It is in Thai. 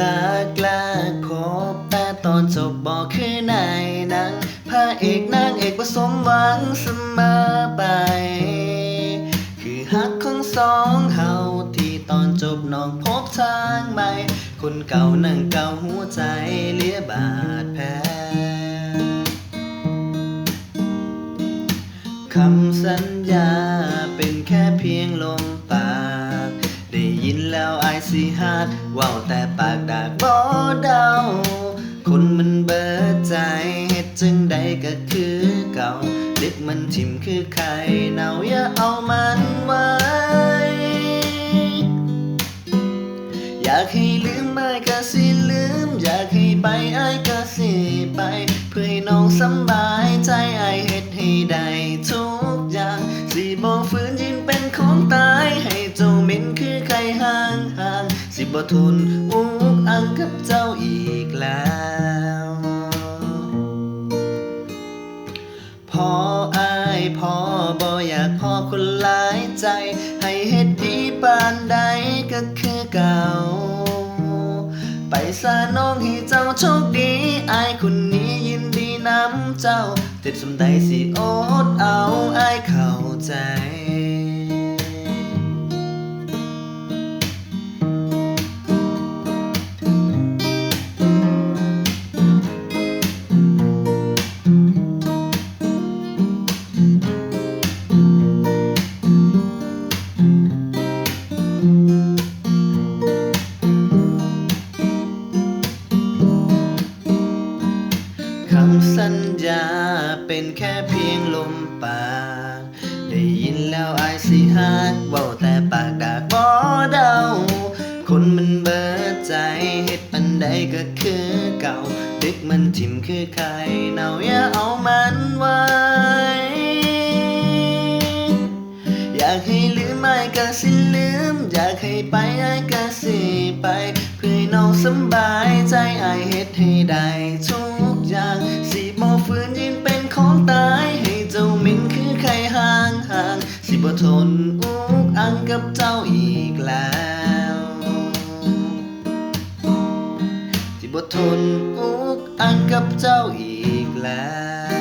ลากลาคบแต่ตอนจบบอกคือในหนังพระเอกนางเอกผสมหวังเสมอไป คือฮักของสองเฮาที่ตอนจบน้องพบทางใหม่ คนเก่านั่งเก่าหัวใจเลียบาดแผลคำสัญญาเป็นแค่เพียงลมปาก ยินแล้วไอสิฮักเว้าแต่ปากดากบ่เดา คนมันเบิดใจเฮ็ดจึงใดก็คือเก่าเด็กมันทิมคือไข่เนาอย่าเอามันไว้ อยากให้ลืมไม่ก็สิลืม อยากให้ไปไอ้ก็สิไป เพื่อให้น้องสำบายใจไอ้เฮ็ดให้ได้ทุก บ่ทนอุกอังกับเจ้าอีกแล้ว พออายพอบ่อยากพอคนหลายใจ ให้เฮ็ดดีปานใดก็คือเก่า ไปซาน้องให้เจ้าโชคดีอายคนนี้ยินดีนำเจ้า เจ็บสมใดสิอดเอาอายเข้าใจา เป็นแค่เพียงลมปาก ได้ยินแล้วไอสิฮักเว้าแต่ปากดากบ่เดา คนมันเบิดใจเฮ็ดปันใดก็คือเก่า ดึกมันทิ่มคือไข่เนาอย่าเอามันไว้ อยากให้ลืมไม่ก็สิลืม อยากให้ไปไอ้ก็สิไป เพื่อให้น้องสบายใจไอเฮ็ดให้ได้ทุก เจ้าอีกแล้ว ที่บ่ทนอุกอังกับเจ้าอีกแล้ว